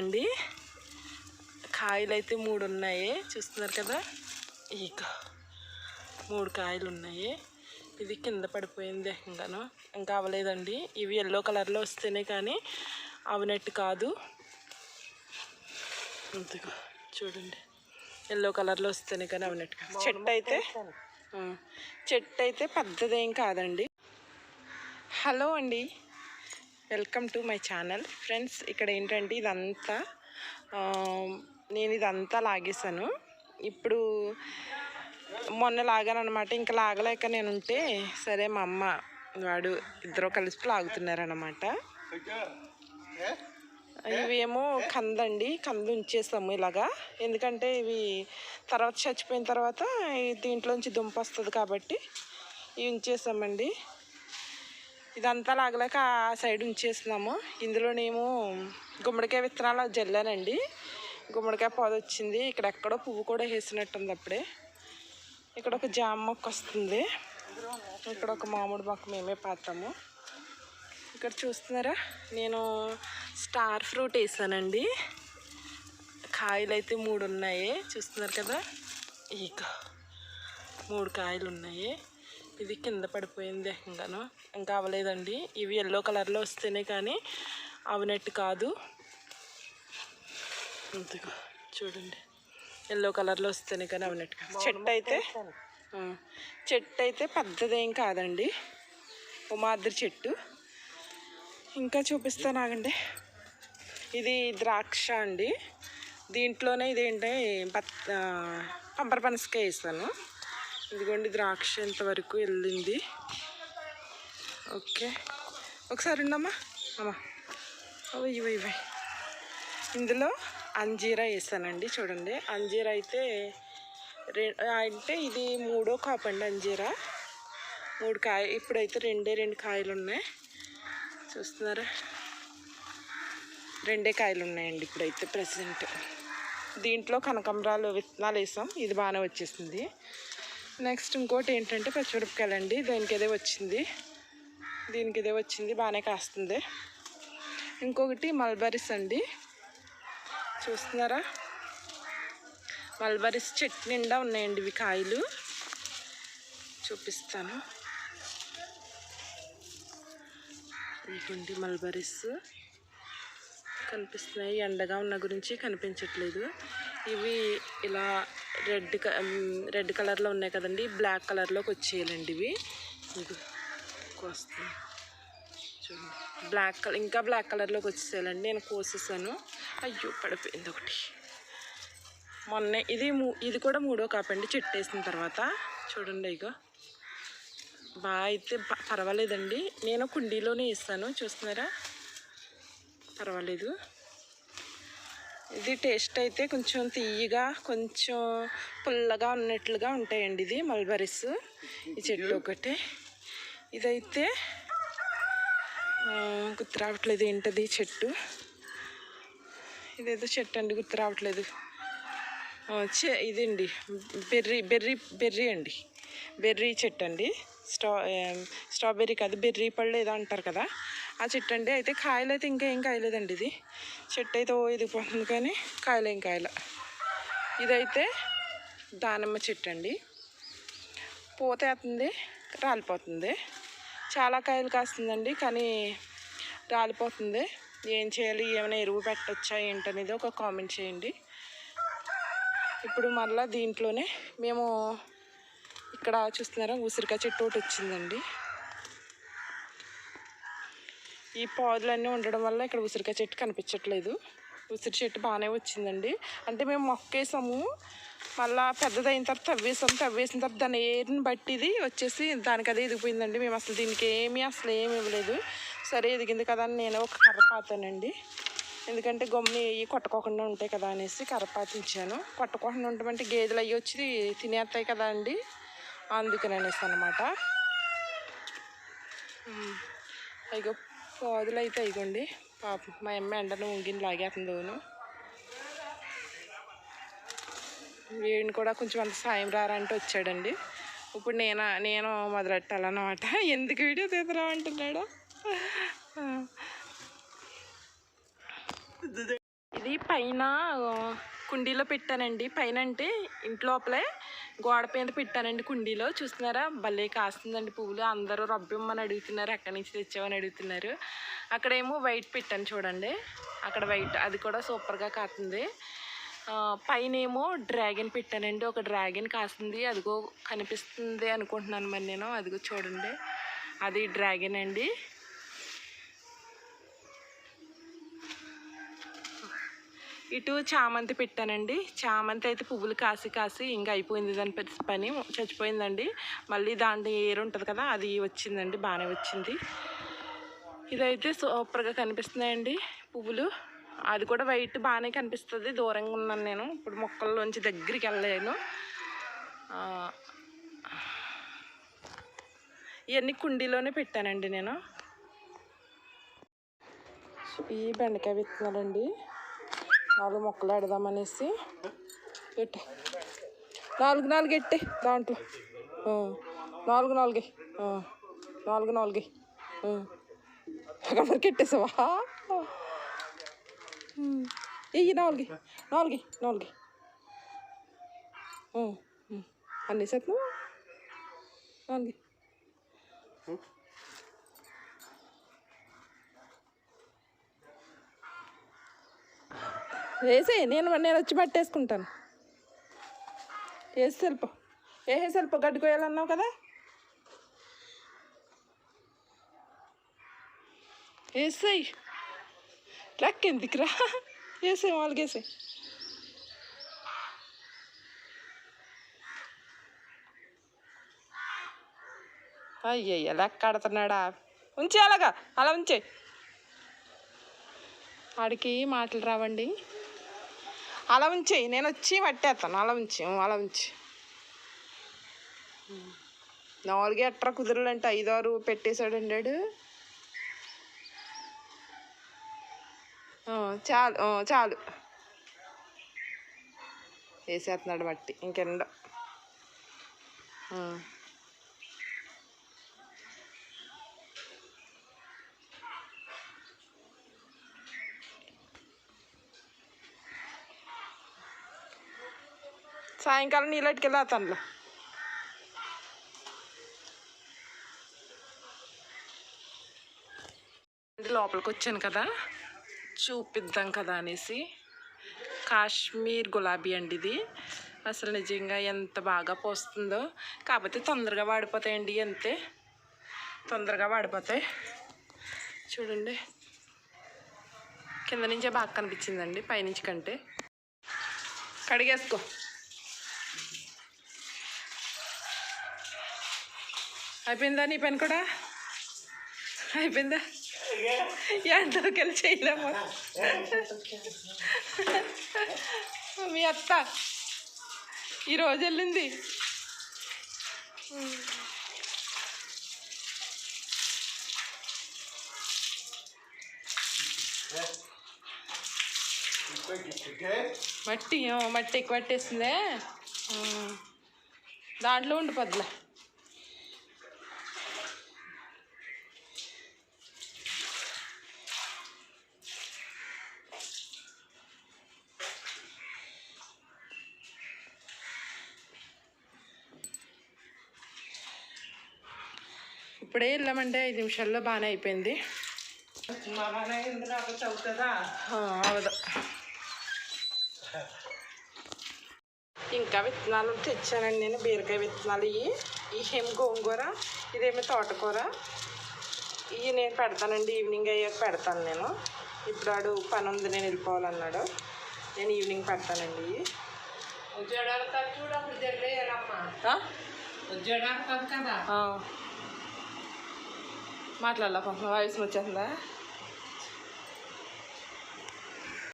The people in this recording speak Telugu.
ఉన్నాయండి కాయలు అయితే మూడు ఉన్నాయి చూస్తున్నారు కదా? ఇక మూడు కాయలు ఉన్నాయి ఇది కింద పడిపోయింది ఇంకాను ఇంకా అవ్వలేదండి ఇవి ఎల్లో కలర్లో వస్తేనే కానీ అవనట్టు కాదు. ఇంతగా చూడండి. ఎల్లో కలర్లో వస్తేనే కానీ అవనట్టు కాదు. చెట్టు అయితే చెట్టు అయితే పెద్దదేం కాదండి. హలో అండి. Welcome to my channel. Friends ఇక్కడ ఏంటంటే ఇదంతా నేను ఇదంతా లాగేశాను. ఇప్పుడు మొన్న లాగాను అనమాట ఇంకా లాగలేక నేను ఉంటే సరే మా అమ్మ వాడు ఇద్దరు కలిసి లాగుతున్నారనమాట ఇవేమో కందండి. కంద ఉంచేసాము ఇలాగా. ఎందుకంటే ఇవి తర్వాత చచ్చిపోయిన తర్వాత దీంట్లోంచి దుంప వస్తుంది కాబట్టి ఇవి ఉంచేసామండి. ఇదంతా లాగలేక ఆ సైడ్ ఉంచేస్తున్నాము. ఇందులోనేమో గుమ్మడికాయ విత్తనాలు జల్లానండి. గుమ్మడికాయ పొద వచ్చింది ఇక్కడ ఎక్కడో పువ్వు కూడా వేసినట్టుంది అప్పుడే. ఇక్కడ ఒక జామ మొక్క వస్తుంది. ఇక్కడ ఒక మామిడి మొక్క మేమే పాతాము. ఇక్కడ చూస్తున్నారా? నేను స్టార్ ఫ్రూట్ వేసానండి. కాయలు అయితే మూడు ఉన్నాయి చూస్తున్నారు కదా? ఇక మూడు కాయలు ఉన్నాయి ఇది కింద పడిపోయింది ఇంకాను ఇంకా అవ్వలేదండి ఇవి ఎల్లో కలర్లో వస్తేనే కానీ అవనట్టు కాదు. ఇంతగా చూడండి. ఎల్లో కలర్లో వస్తేనే కానీ అవనట్టు కాదు. చెట్టు అయితే చెట్టు అయితే పెద్దదేం కాదండి. ఉమాద్రి చెట్టు. ఇంకా చూపిస్తాను ఆగండి. ఇది ద్రాక్ష అండి. దీంట్లోనే ఇదేంటి బత్ పంపర పనసకాయ వేసాను. ఇదిగోండి ద్రాక్ష ఇంతవరకు వెళ్ళింది. ఓకే. ఒకసారి ఉండమ్మా అమ్మా. ఓ ఇవి ఇవి. ఇందులో అంజీరా వేసానండి చూడండి. అంజీరా అయితే రె అంటే ఇది మూడో కాపు అండి అంజీరా. మూడు కాయ ఇప్పుడైతే రెండే రెండు కాయలు ఉన్నాయి. చూస్తున్నారా? రెండే కాయలు ఉన్నాయండి ఇప్పుడైతే ప్రెసెంట్ దీంట్లో కనకంబరాలు విత్తనాలు వేసాం. ఇది బాగానే వచ్చేసింది. నెక్స్ట్ ఇంకోటి ఏంటంటే పచ్చిమిరపకాయలు అండి దీనికి ఇదే వచ్చింది. దీనికి ఇదే వచ్చింది. బాగానే కాస్తుంది. ఇంకొకటి మల్బరీస్ అండి. చూస్తున్నారా? మల్బరీస్ చెట్టు నిండా ఉన్నాయండి ఇవి కాయలు. చూపిస్తాను. ఇదిగోండి మల్బరీస్. కనిపిస్తున్నాయి. ఎండగా ఉన్న గురించి కనిపించట్లేదు. ఇవి ఇలా రెడ్ క రెడ్ కలర్లో ఉన్నాయి కదండి. బ్లాక్ కలర్లోకి వచ్చేయాలండి ఇవి. ఇది చూడండి. బ్లాక్ కలర్ ఇంకా బ్లాక్ కలర్లోకి వచ్చేయాలండి నేను కోసేసాను. అయ్యో పడిపోయింది ఒకటి. మొన్న ఇది మూ- ఇది కూడా మూడో కాపండి. చెట్టు వేసిన తర్వాత. చూడండి ఇగో. బాగా అయితే పర్వాలేదండి. నేను కుండీలోనే వేస్తాను చూస్తున్నారా? పర్వాలేదు. ఇది టేస్ట్ అయితే కొంచెం తీయగా కొంచెం పుల్లగా ఉన్నట్లుగా ఉంటాయండి ఇది మల్బరీస్. ఈ చెట్టు ఒకటి. ఇదైతే ఆ, గుర్తు రావట్లేదు ఏంటది చెట్టు. ఇదేదో చెట్టు అండి గుర్తు రావట్లేదు. చె ఇదండి బెర్రీ బెర్రీ బెర్రీ అండి. బెర్రీ చెట్టు అండి. స్ట్రా స్ట్రాబెర్రీ కాదు బెర్రీ పళ్ళు ఏదో అంటారు కదా. ఆ చెట్టు అండి. అయితే కాయలు అయితే ఇంకా ఏం కాయలేదండి ఇది. చెట్టు అయితే ఓ ఎదిగిపోతుంది కానీ కాయలు ఏం కాయల. ఇదైతే దానిమ్మ చెట్టు అండి. పూత వేస్తుంది రాలిపోతుంది. చాలా కాయలు కాస్తుందండి కానీ రాలిపోతుంది. ఏం చేయాలి ఏమైనా ఎరువు పెట్టచ్చా ఏంటనేది ఒక కామెంట్ చేయండి. ఇప్పుడు మళ్ళీ దీంట్లోనే మేము ఇక్కడ చూస్తున్నారా ఉసిరికాయ చెట్టు ఒకటి వచ్చిందండి. ఈ పాదులన్నీ ఉండడం వల్ల ఇక్కడ ఉసిరికాయ చెట్టు కనిపించట్లేదు. ఉసిరి చెట్టు బాగానే వచ్చిందండి. అంటే మేము మొక్కేసాము. మళ్ళా పెద్దదైన తర్వాత తవ్వేసాము. తవ్వేసిన తర్వాత దాని ఏరుని బట్టి ఇది వచ్చేసి దానికి అదే ఎదిగిపోయిందండి మేము అసలు దీనికి ఏమీ అసలు ఏమి ఇవ్వలేదు. సరే ఎదిగింది కదా అని నేను ఒక కర్ర పాతానండి ఎందుకంటే గమ్ముని ఏ కొట్టుకోకుండా ఉంటాయి కదా అనేసి కర్ర పాతించాను కొట్టుకోకుండా ఉంటామంటే గేదెలు అవి వచ్చి తినేస్తాయి కదా అండి. అందుకని అనేసి అనమాట అయ్యో పాదులు అయితే అయిగోండి పాపం మా అమ్మ ఎండను ఉంగిని లాగేస్తుందోను వీడిని కూడా కొంచెం అంత సాయం రారంటే వచ్చాడండి. ఇప్పుడు నేను నేను మొదలెట్టాలన్నమాట. ఎందుకు వీడియో తీద్దాం అంటున్నాడు ఇది పైన కుండీలో పెట్టానండి. పైన అంటే ఇంట్లోపలే గోడ మీద పెట్టానండి కుండీలో. చూస్తున్నారా? భలే కాస్తుందండి పువ్వులు. అందరూ రబ్బిమ్మని అడుగుతున్నారు. ఎక్కడి నుంచి తెచ్చామని అడుగుతున్నారు. అక్కడేమో వైట్ పెట్టాను చూడండి. అక్కడ వైట్ అది కూడా సూపర్గా కాస్తుంది పైన ఏమో డ్రాగన్ పెట్టానండి. ఒక డ్రాగన్ కాస్తుంది. అదిగో కనిపిస్తుంది అనుకుంటున్నాను మరి నేను. అదిగో చూడండి. అది డ్రాగన్ అండి. ఇటు చామంతి పెట్టానండి. చామంతి అయితే పువ్వులు కాసి కాసి ఇంకా అయిపోయింది దాని పెద్ద పని చచ్చిపోయిందండి. మళ్ళీ దాంట్లో ఏరు ఉంటుంది కదా అది వచ్చిందండి బాగానే వచ్చింది. ఇదైతే సూపర్గా కనిపిస్తున్నాయండి పువ్వులు. అది కూడా వైట్ బాగానే కనిపిస్తుంది దూరంగా ఉన్నాను నేను. ఇప్పుడు మొక్కల్లోంచి దగ్గరికి వెళ్ళలేను. ఇవన్నీ కుండీలోనే పెట్టానండి నేను. ఈ బెండకాయ విత్తనాలండి. నాలుగు మొక్కలు ఆడదామనేసి పెట్టి నాలుగు నాలుగు ఎట్టే? దాంట్లో. నాలుగు నాలుగే. నాలుగు నాలుగే. అక్కడ ఎట్టేసావా ఇయ్యి నాలుగు. నాలుగే నాలుగు. అన్ని సెట్లు నాలుగే. వేసే నేను నేను వచ్చి పట్టేసుకుంటాను. వేసి సెల్ప ఏ సెల్ప గడ్డి కోయాలన్నావు కదా? వేసాయి లెక్క ఎందుకురా? వేసే వాళ్ళకి వేసాయి అయ్యయ్య లెక్క ఆడుతున్నాడా? ఉంచే అలాగా అలా ఉంచే. వాడికి మాటలు రావండి. అలా ఉంచి నేను వచ్చి పట్టేస్తాను అలా ఉంచి అలా ఉంచి నాలుగే ఎట్రా కుదరలంటే ఐదారు పెట్టేశాడండి వాడు. చాలు చాలు. వేసేస్తున్నాడు బట్టి ఇంకెండ. సాయంకాలం నీళ్ళటికెళ్ళి అతనులో లోపలికి వచ్చాను కదా చూపిద్దాం కదా అనేసి. కాశ్మీర్ గులాబీ అండి ఇది. అసలు నిజంగా ఎంత బాగా పోస్తుందో. కాకపోతే తొందరగా వాడిపోతాయండి అంతే. తొందరగా వాడిపోతాయి. చూడండి. కింద నుంచే బాగా కనిపించిందండి పైనుంచి కంటే. కడిగేసుకో. అయిపోయిందా నీ పని కూడా? అయిపోయిందా? ఎంతో కలిసి చేయలేము. మీ అత్త ఈరోజు వెళ్ళింది. మట్టి మట్టి ఎక్కువ పట్టేసిందే. దాంట్లో ఉండిపోద్దులే ఇప్పుడే వెళ్ళామంటే ఐదు నిమిషాల్లో బాగానే అయిపోయింది. అవదు ఇంకా విత్తనాలు తెచ్చానండి నేను బీరకాయ విత్తనాలు ఇవి. ఈ హెమ్ గోంగూర ఇదేమో తోటకూర. ఇవి నేను పెడతానండి ఈవినింగ్ అయ్యాక పెడతాను నేను. ఇప్పుడు ఆడు పని ఉంది నేను వెళ్ళిపోవాలన్నాడు. నేను ఈవినింగ్ పెడతానండి ఇవి. ఆ? ఆ. మాట్లాడాలా కొంచెం వాయిస్ వచ్చేస్తుందా